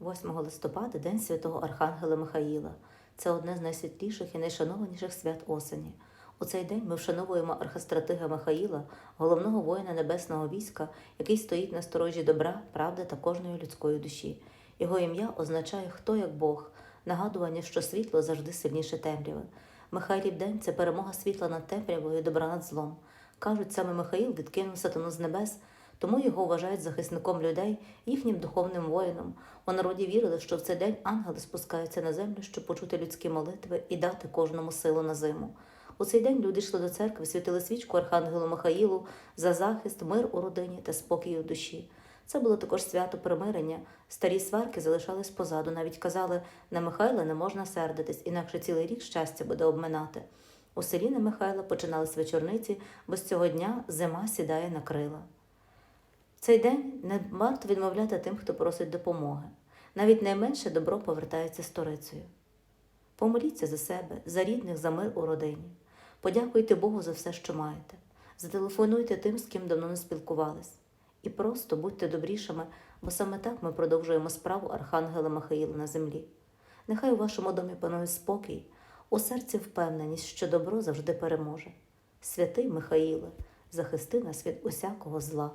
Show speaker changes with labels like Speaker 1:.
Speaker 1: 8 листопада День святого Архангела Михаїла. Це одне з найсвітліших і найшанованіших свят осені. У цей день ми вшановуємо архистратига Михаїла, головного воїна небесного війська, який стоїть на сторожі добра, правди та кожної людської душі. Його ім'я означає хто як Бог, нагадування, що світло завжди сильніше темряви. Михайлів день це перемога світла над темрявою добра над злом. Кажуть, саме Михаїл відкинув сатану з небес, тому його вважають захисником людей, їхнім духовним воїном. У народі вірили, що в цей день ангели спускаються на землю, щоб почути людські молитви і дати кожному силу на зиму. У цей день люди йшли до церкви, світили свічку Архангелу Михаїлу за захист, мир у родині та спокій у душі. Це було також свято примирення. Старі сварки залишались позаду. Навіть казали, на Михайла не можна сердитись, інакше цілий рік щастя буде обминати. У селі на Михайла починались вечорниці, бо з цього дня зима сідає на крила. Цей день не варто відмовляти тим, хто просить допомоги. Навіть найменше добро повертається сторицею. Помоліться за себе, за рідних, за мир у родині. Подякуйте Богу за все, що маєте. Зателефонуйте тим, з ким давно не спілкувались. І просто будьте добрішими, бо саме так ми продовжуємо справу Архангела Михаїла на землі. Нехай у вашому домі панує спокій, у серці впевненість, що добро завжди переможе. Святий Михаїле, захисти нас від усякого зла.